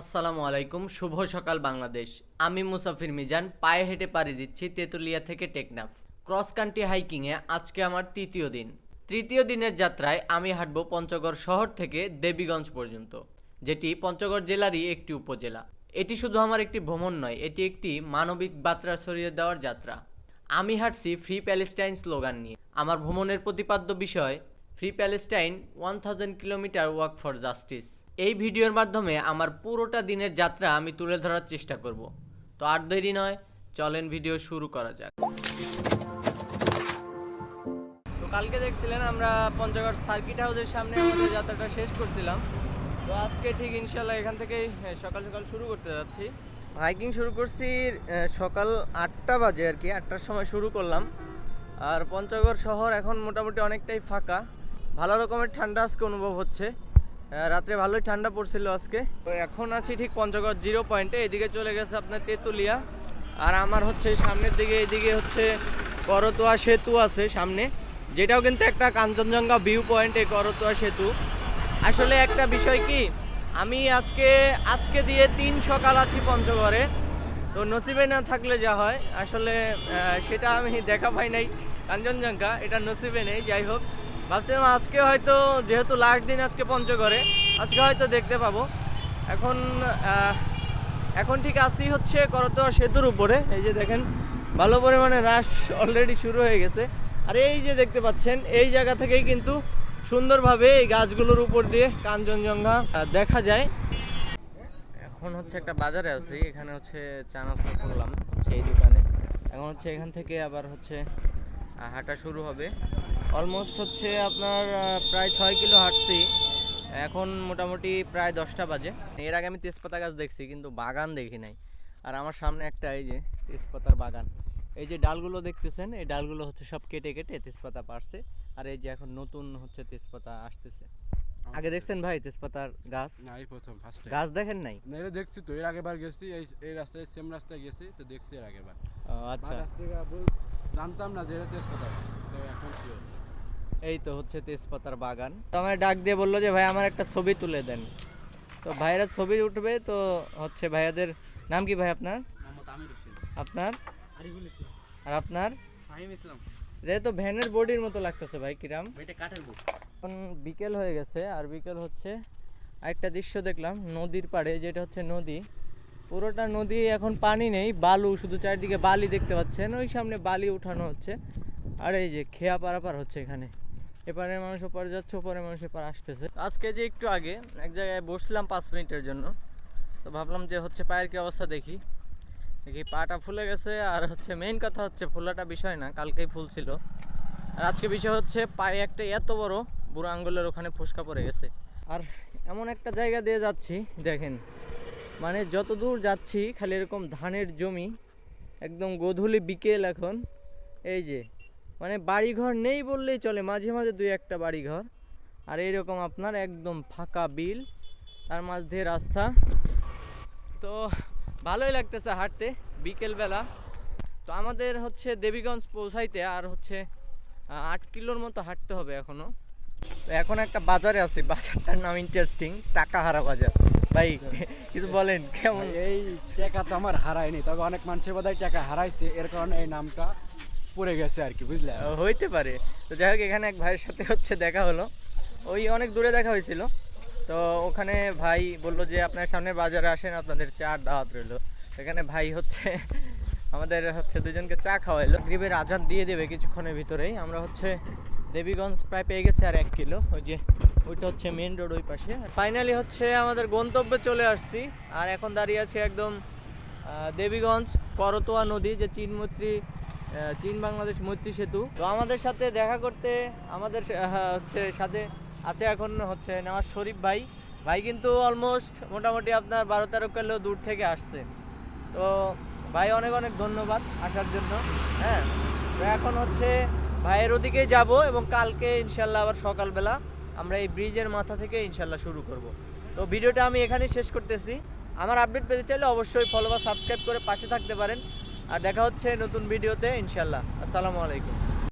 আসসালামু আলাইকুম, শুভ সকাল বাংলাদেশ। আমি মুসাফির মিজান, পায়ে হেঁটে পাড়ি দিচ্ছি তেঁতুলিয়া থেকে টেকনাফ। ক্রস কান্ট্রি হাইকিংয়ে আজকে আমার তৃতীয় দিন। তৃতীয় দিনের যাত্রায় আমি হাঁটব পঞ্চগড় শহর থেকে দেবীগঞ্জ পর্যন্ত, যেটি পঞ্চগড় জেলারই একটি উপজেলা। এটি শুধু আমার একটি ভ্রমণ নয়, এটি একটি মানবিক বার্তা ছড়িয়ে দেওয়ার যাত্রা। আমি হাঁটছি ফ্রি প্যালেস্টাইন স্লোগান নিয়ে। আমার ভ্রমণের প্রতিপাদ্য বিষয়, free Palestine, one thousand kilometre walk for justice. এই ভিডিওর মাধ্যমে আমার পুরোটা দিনের যাত্রা আমি তুলে ধরার চেষ্টা করব। তো আর দেরি নয় চলেন ভিডিও শুরু করা যাক। তো কালকে দেখছিলেন আমরা পঞ্চগড় সার্কিট হাউসের সামনে আমাদের যাত্রাটা শেষ করছিলাম। তো আজকে ঠিক ইনশাল্লাহ এখান থেকেই হ্যাঁ, সকাল সকাল শুরু করতে যাচ্ছি। হাইকিং শুরু করছি সকাল আটটা বাজে আর কি আটটার সময় শুরু করলাম। আর পঞ্চগড় শহর এখন মোটামুটি অনেকটাই ফাঁকা। ভালো রকমের ঠান্ডা আজকে অনুভব হচ্ছে। রাত্রে ভালোই ঠান্ডা পড়ছিল আজকে। তো এখন আছি ঠিক পঞ্চগড় জিরো পয়েন্টে, এদিকে চলে গেছে আপনার তেঁতুলিয়া। আর আমার হচ্ছে সামনের দিকে, এদিকে হচ্ছে করতোয়া সেতু আছে সামনে। যেটাও কিন্তু একটা কাঞ্চনজঙ্ঘা ভিউ পয়েন্ট এই করতোয়া সেতু। আসলে একটা বিষয় কি, আমি আজকে আজকে দিয়ে তিন সকাল আছি পঞ্চগড়ে। তো নসিবে না থাকলে যা হয়, আসলে সেটা আমি দেখা পাই নাই কাঞ্চনজঙ্ঘা, এটা নসিবে নেই, যাই হোক। ভাবছিলাম আজকে হয়তো, যেহেতু লাস্ট দিন আজকে পঞ্চগড়ে, আজকে হয়তো দেখতে পাবো। এখন এখন ঠিক আসি হচ্ছে করতোয়া সেতুর উপরে। এই যে দেখেন, ভালো পরিমাণে রাশ অলরেডি শুরু হয়ে গেছে। আর এই যে দেখতে পাচ্ছেন, এই জায়গা থেকেই কিন্তু সুন্দরভাবে এই গাছগুলোর উপর দিয়ে কাঞ্চনজঙ্ঘা দেখা যায়। এখন হচ্ছে একটা বাজারে আছি, এখানে হচ্ছে চা নাস্তা করলাম এই দোকানে। এখন হচ্ছে এখান থেকে আবার হচ্ছে হাঁটা শুরু হবে। অলমোস্ট হচ্ছে আপনার প্রায় ছয় কিলো হাঁটছি। এখন মোটামুটি প্রায় দশটা বাজে। এর আগে আমি তেজপাতা গাছ দেখছি কিন্তু বাগান দেখি নাই। আর আমার সামনে একটা এই যে তেজপাতার বাগান। এই যে ডালগুলো দেখতেছেন এই ডালগুলো হচ্ছে সব কেটে কেটে তেজপাতা পারছে আর এই যে এখন নতুন হচ্ছে তেজপাতা আসতেছে। আগে দেখছেন ভাই তেজপাতার গাছ? না এই প্রথম ফার্স্ট গাছ দেখেন নাই? না এটা দেখছি তো এর আগেবার গেছি এই এই রাস্তায় সেম রাস্তায় গেছি তো দেখছি এর আগের বার ও, আচ্ছা। জানতাম না যে এটা তেজপাতা তো এখন। এই তো হচ্ছে তেজপাতার বাগান। তো আমার ডাক দিয়ে বলল যে ভাই আমার একটা ছবি তুলে দেন। তো ভাইয়েরা ছবি উঠবে তো হচ্ছে ভাইয়াদের নাম কি ভাই আপনার? আপনার? আর আপনার? ইসলাম। যেহেতু ভ্যানের বডির মতো লাগতেছে ভাই কিরাম। এখন বিকেল হয়ে গেছে আর বিকেল হচ্ছে একটা দৃশ্য দেখলাম নদীর পাড়ে যেটা হচ্ছে নদী। পুরোটা নদী এখন পানি নেই বালু শুধু চারিদিকে বালি দেখতে পাচ্ছেন ওই সামনে বালি উঠানো হচ্ছে। আর এই যে খেয়া পারাপার হচ্ছে এখানে। এপারের মানুষ ওপারে যাচ্ছে, ওপারের মানুষ এপার আসতেছে। আজকে যে একটু আগে এক জায়গায় বসছিলাম পাঁচ মিনিটের জন্য, তো ভাবলাম যে হচ্ছে পায়ের কি অবস্থা দেখি। দেখি পাটা ফুলে গেছে আর হচ্ছে মেইন কথা হচ্ছে ফোলাটা বিষয় না, কালকেই ফুলছিল আর আজকে বিষয় হচ্ছে পায়ে একটা এত বড় বুড়ো আঙ্গুলের ওখানে ফোসকা পড়ে গেছে। আর এমন একটা জায়গা দিয়ে যাচ্ছি, দেখেন। মানে যত দূর যাচ্ছি, খালি এরকম ধানের জমি, একদম গোধূলি বিকেল এখন, এই যে মানে বাড়িঘর নেই বললেই চলে, মাঝে মাঝে দুই একটা বাড়িঘর। আর এইরকম আপনার একদম ফাঁকা বিল, তার মাঝ রাস্তা। তো ভালোই লাগতেছে হাঁটতে বিকেলবেলা। তো আমাদের হচ্ছে দেবীগঞ্জ পৌঁছাইতে আর হচ্ছে আট কিলোর মতো হাঁটতে হবে এখনও তো এখন একটা বাজারে আছি, বাজারটার নাম ইন্টারেস্টিং টাকা হারা বাজার। ভাই, কিছু বলেন, কেমন? এই টাকা তো আমার হারায়নি, তবে অনেক মানুষের বোধহয় টাকা হারাইছে, এর কারণে এই নামটা। পড়ে গেছে আর কি বুঝলে? হইতে পারে। তো যাই হোক এখানে এক ভাইয়ের সাথে হচ্ছে দেখা হলো। ওই অনেক দূরে দেখা হয়েছিল। তো ওখানে ভাই বলল যে আপনার সামনে বাজারে আসেন আপনাদের চার দাওয়াত রইল। এখানে ভাই হচ্ছে আমাদের হচ্ছে দুজনকে চা খাওয়াইলো। গ্রিবের আজান দিয়ে দেবে কিছুক্ষণের ভিতরেই। আমরা হচ্ছে দেবীগঞ্জ প্রায় পেয়ে গেছে আর এক কিলো। ওই যে ওইটা হচ্ছে মেন রোড ওই পাশে। ফাইনালি হচ্ছে আমাদের গন্তব্যে চলে আসছি। আর এখন দাঁড়িয়ে আছি একদম দেবীগঞ্জ করতোয়া নদী যে চীন মৈত্রী আহ, চীন বাংলাদেশ মৈত্রী সেতু। তো আমাদের সাথে দেখা করতে আমাদের হচ্ছে সাথে আছে এখন হচ্ছে নেওয়াজ শরীফ ভাই। ভাই কিন্তু অলমোস্ট মোটামুটি আপনার বারো তেরো কিলো দূর থেকে আসছে। তো ভাই অনেক অনেক ধন্যবাদ আসার জন্য হ্যাঁ। তো এখন হচ্ছে ভাইয়ের ওদিকেই যাব এবং কালকে ইনশাল্লাহ আবার সকালবেলা আমরা এই ব্রিজের মাথা থেকে ইনশাল্লাহ শুরু করব। তো ভিডিওটা আমি এখানেই শেষ করতেছি। আমার আপডেট পেতে চাইলে অবশ্যই ফলো বা সাবস্ক্রাইব করে পাশে থাকতে পারেন। আর দেখা হচ্ছে নতুন ভিডিওতে ইনশাল্লাহ আসসালামু আলাইকুম।